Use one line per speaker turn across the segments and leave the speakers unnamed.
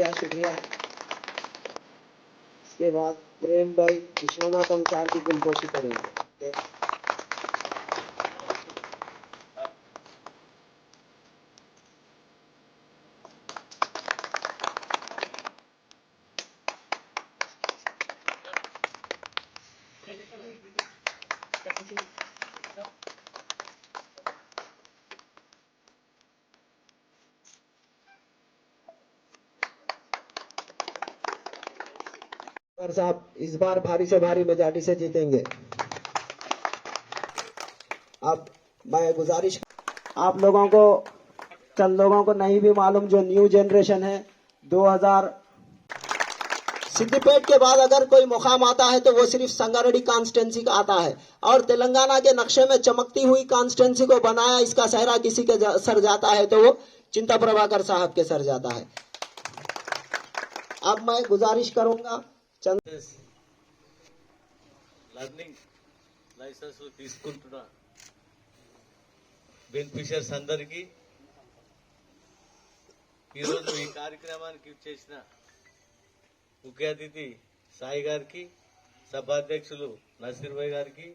शुक्रिया शुक्रिया इसके बाद प्रेम भाई विश्वनाथ चार की गुलकोशी करेंगे पर साहब, इस बार भारी से भारी मेजॉरिटी से जीतेंगे। अब मैं गुजारिश आप लोगों को, चंद लोगों को नहीं भी मालूम, जो न्यू जनरेशन है 2000 सिद्दीपेट के बाद अगर कोई मुकाम आता है तो वो सिर्फ़ संगारेड्डी कॉन्स्टेंसी का आता है। और तेलंगाना के नक्शे में चमकती हुई कॉन्स्टेंसी को बनाया, इसका सहरा किसी के जा- सर जाता है तो वो चिंता प्रभाकर साहब के सर जाता है। अब मैं गुजारिश करूँगा
లర్నింగ్ లైసెన్స్ తీసుకుంటున్న. బెనిఫిషియర్స్ అందరికీ. ఈరోజు ఈ కార్యక్రమానికి చేసిన ముఖ్య అతిథి సాయి గారికి సభాధ్యక్షులు నసీర్భాయ్ గారికి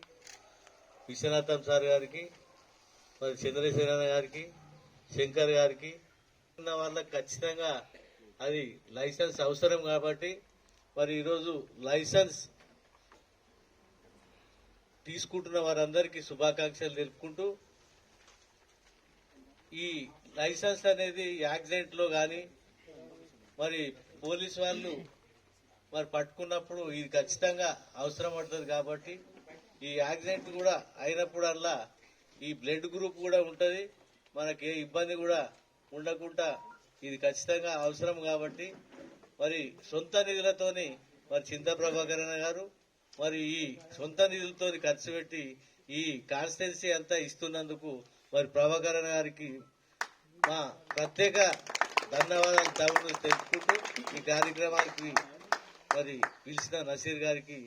విశ్వనాథం సార్ గారికి మరి చంద్రశేఖర గారికి శంకర్ గారికి. ఉన్న వాళ్ళకి ఖచ్చితంగా అది లైసెన్స్ అవసరం కాబట్టి మరి ఈరోజు లైసెన్స్ తీసుకుంటున్న వారందరికీ శుభాకాంక్షలు తెలుపుకుంటూ ఈ లైసెన్స్ అనేది యాక్సిడెంట్లో గాని మరి పోలీస్ వాళ్ళు మరి పట్టుకున్నప్పుడు ఇది ఖచ్చితంగా అవసరం పడుతుంది కాబట్టి ఈ యాక్సిడెంట్ కూడా అయినప్పుడల్లా ఈ బ్లడ్ గ్రూప్ కూడా ఉంటుంది. మనకి ఏ ఇబ్బంది కూడా ఉండకుండా ఇది ఖచ్చితంగా అవసరం కాబట్టి మరి సొంత నిధులతోని మరి చింత ప్రభాకరణ గారు మరి ఈ సొంత నిధులతో ఖర్చు పెట్టి ఈ కాన్స్టెన్సీ అంతా ఇస్తున్నందుకు మరి ప్రభాకరణ గారికి మా ప్రత్యేక ధన్యవాదాలు తమను తెలుపుకుంటూ ఈ కార్యక్రమానికి మరి పిలిచిన నసీర్ గారికి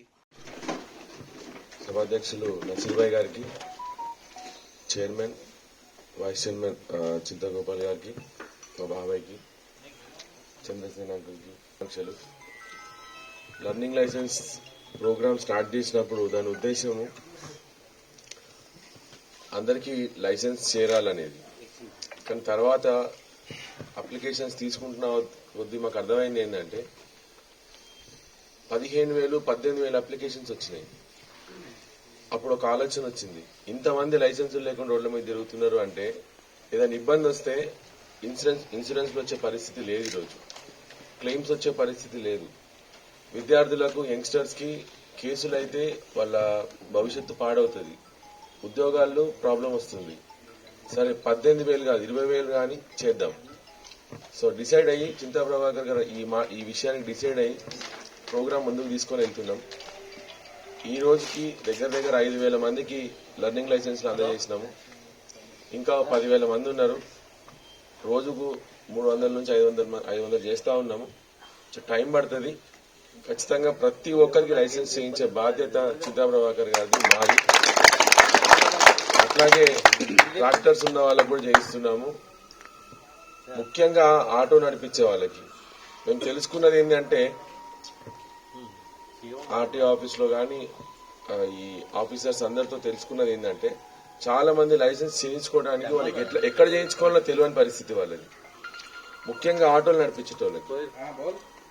సభాధ్యక్షులు నసీర్భాయ్ గారికి చైర్మన్ వైస్ చైర్మన్ చింతగోపాల్ గారికి మా బాబాయ్కి చంద్రసేన అంకుల్కి ఆకాంక్షలు లర్నింగ్ లైసెన్స్ ప్రోగ్రామ్ స్టార్ట్ చేసినప్పుడు దాని ఉద్దేశము అందరికీ లైసెన్స్ చేరాలనేది. కానీ తర్వాత అప్లికేషన్స్ తీసుకుంటున్న కొద్దీ మాకు అర్థమైంది ఏంటంటే పదిహేను వేలు పద్దెనిమిది వేలు అప్లికేషన్స్ వచ్చినాయి. అప్పుడు ఒక ఆలోచన వచ్చింది. ఇంతమంది లైసెన్సులు లేకుండా రోడ్ల మీద తిరుగుతున్నారు అంటే ఏదైనా ఇబ్బంది వస్తే ఇన్సూరెన్స్ ఇన్సూరెన్స్ వచ్చే పరిస్థితి లేదు ఈరోజు. క్లెయిమ్స్ వచ్చే పరిస్థితి లేదు. విద్యార్థులకు యంగ్స్టర్స్కి కేసులు అయితే వాళ్ళ భవిష్యత్తు పాడవుతుంది. ఉద్యోగాల్లో ప్రాబ్లం వస్తుంది. సరే పద్దెనిమిది వేలు కాదు ఇరవై వేలు కానీ చేద్దాం. సో డిసైడ్ అయ్యి చింతా ప్రభాకర్ గారు ఈ మా ఈ విషయానికి డిసైడ్ అయ్యి ప్రోగ్రామ్ ముందుకు తీసుకొని వెళ్తున్నాం. ఈ రోజుకి దగ్గర దగ్గర ఐదు వేల మందికి లర్నింగ్ లైసెన్స్ అందజేసినాము. ఇంకా పదివేల మంది ఉన్నారు. రోజుకు మూడు వందల నుంచి ఐదు వందల ఐదు వందలు చేస్తా ఉన్నాము. టైం పడుతుంది. ఖచ్చితంగా ప్రతి ఒక్కరికి లైసెన్స్ చేయించే బాధ్యత చిత్తా ప్రభాకర్ గారిది మాది. అట్లాగే ట్రాక్టర్స్ ఉన్న వాళ్ళకు కూడా చేయిస్తున్నాము. ముఖ్యంగా ఆటో నడిపించే వాళ్ళకి. మేము తెలుసుకున్నది ఏంటంటే ఆర్టీ ఆఫీస్లో కానీ ఈ ఆఫీసర్స్ అందరితో తెలుసుకున్నది ఏంటంటే చాలా మంది లైసెన్స్ చేయించుకోవడానికి వాళ్ళకి ఎట్లా ఎక్కడ చేయించుకోవాలో తెలియని పరిస్థితి వాళ్ళది. ముఖ్యంగా ఆటోలు నడిపించేటోళ్ళకి.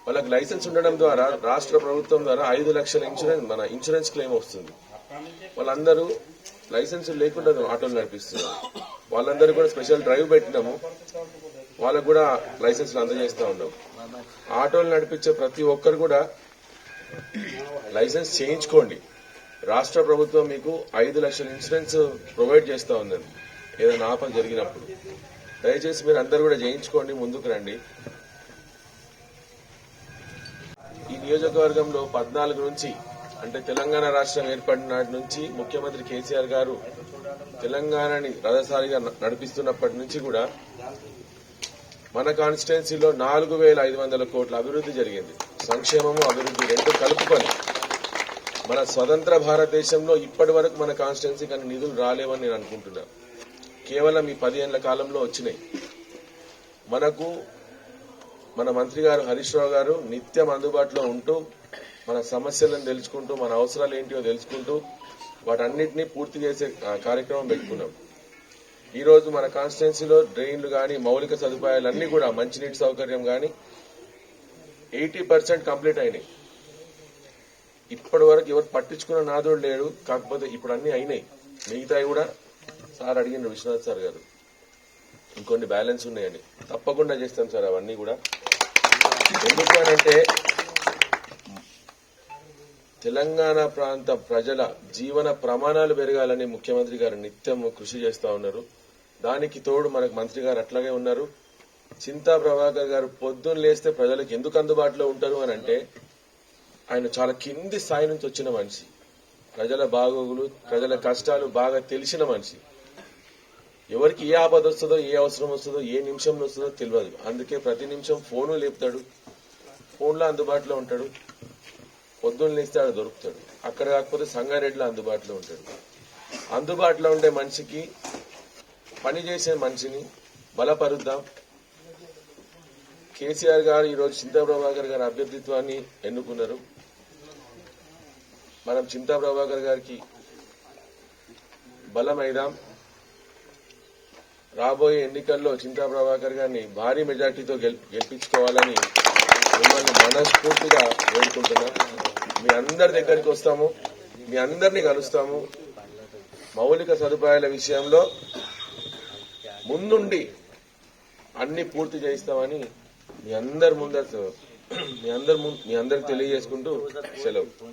వాళ్ళకి లైసెన్స్ ఉండడం ద్వారా రాష్ట్ర ప్రభుత్వం ద్వారా ఐదు లక్షల ఇన్సూరెన్స్ మన ఇన్సూరెన్స్ క్లెయిమ్ వస్తుంది. వాళ్ళందరూ లైసెన్స్ లేకుండా ఆటోలు నడిపిస్తున్నారు. వాళ్ళందరూ కూడా స్పెషల్ డ్రైవ్ పెట్టినాము. వాళ్ళకు కూడా లైసెన్స్లు అందజేస్తా ఉన్నాం. ఆటోలు నడిపించే ప్రతి ఒక్కరు కూడా లైసెన్స్ చేయించుకోండి. రాష్ట్ర ప్రభుత్వం మీకు ఐదు లక్షల ఇన్సూరెన్స్ ప్రొవైడ్ చేస్తా ఉన్నది. ఏదైనా ఆపద జరిగినప్పుడు. దయచేసి మీరు అందరు కూడా చేయించుకోండి ముందుకు రండి. ఈ నియోజకవర్గంలో పద్నాలుగు నుంచి అంటే తెలంగాణ రాష్ట్రం ఏర్పడిన నాటి నుంచి ముఖ్యమంత్రి కేసీఆర్ గారు తెలంగాణని రథసారిగా నడిపిస్తున్నప్పటి నుంచి కూడా మన కాన్స్టిట్యున్సీలో నాలుగు వేల ఐదు వందల కోట్ల అభివృద్ధి జరిగింది. సంక్షేమము అభివృద్ధి రెండు కలుపుకొని మన స్వతంత్ర భారతదేశంలో ఇప్పటి వరకు మన కాన్స్టిట్యున్సీకి అన్ని నిధులు రాలేవని నేను అనుకుంటున్నాను. కేవలం ఈ పదిహేనుల కాలంలో వచ్చినాయి. మనకు మన మంత్రి గారు హరీష్ రావు గారు నిత్యం అందుబాటులో ఉంటూ మన సమస్యలను తెలుసుకుంటూ మన అవసరాలు ఏంటియో తెలుసుకుంటూ వాటన్నిటినీ పూర్తి చేసే కార్యక్రమం పెట్టుకున్నాం. ఈ రోజు మన కాన్స్టిట్యున్సీలో డ్రైన్లు కానీ మౌలిక సదుపాయాలు కూడా మంచినీటి సౌకర్యం కానీ ఎయిటీ పర్సెంట్ కంప్లీట్ అయినాయి. ఇప్పటి వరకు ఎవరు పట్టించుకున్న నాదుడు లేడు కాకపోతే ఇప్పుడు అన్ని అయినాయి. మిగతాయి కూడా సార్ అడిగిన విశ్వనాథ్ సార్ గారు ఇంకొన్ని బ్యాలెన్స్ ఉన్నాయని. తప్పకుండా చేస్తాం సార్ అవన్నీ కూడా. ఎందుకు అంటే తెలంగాణ ప్రాంత ప్రజల జీవన ప్రమాణాలు పెరగాలని ముఖ్యమంత్రి గారు నిత్యం కృషి చేస్తా ఉన్నారు. దానికి తోడు మనకు మంత్రి గారు అట్లాగే ఉన్నారు. చింతా ప్రభాకర్ గారు పొద్దున్న లేస్తే ప్రజలకు ఎందుకు అందుబాటులో ఉంటారు అని అంటే ఆయన చాలా కింది స్థాయి నుంచి వచ్చిన మనిషి. ప్రజల బాగోగులు ప్రజల కష్టాలు బాగా తెలిసిన మనిషి. ఎవరికి ఏ ఆపద వస్తుందో ఏ అవసరం వస్తుందో ఏ నిమిషంలో వస్తుందో తెలియదు. అందుకే ప్రతి నిమిషం ఫోను లేపుతాడు. ఫోన్లో అందుబాటులో ఉంటాడు. పొద్దున్న లేస్తే ఆడ దొరుకుతాడు. అక్కడ కాకపోతే సంగారెడ్డిలో అందుబాటులో ఉంటాడు. అందుబాటులో ఉండే మనిషికి పని చేసే మనిషిని బలపరుద్దాం. కేసీఆర్ గారు ఈరోజు చింతా ప్రభాకర్ గారి అభ్యర్థిత్వాన్ని ఎన్నుకున్నారు. మనం చింతా ప్రభాకర్ గారికి బలమైదాం. రాబోయే ఎన్నికల్లో చింతా ప్రభాకర్ గారిని భారీ మెజార్టీతో గెలిపించుకోవాలని మిమ్మల్ని మనస్ఫూర్తిగా వేడుకుంటున్నా. మీ అందరి దగ్గరికి వస్తాము. మీ అందరినీ కలుస్తాము. మౌలిక సదుపాయాల విషయంలో ముందుండి అన్ని పూర్తి చేయిస్తామని మీ అందరి ముందర మీ అందరి ముందు మీ అందరికి తెలియజేసుకుంటూ సెలవు.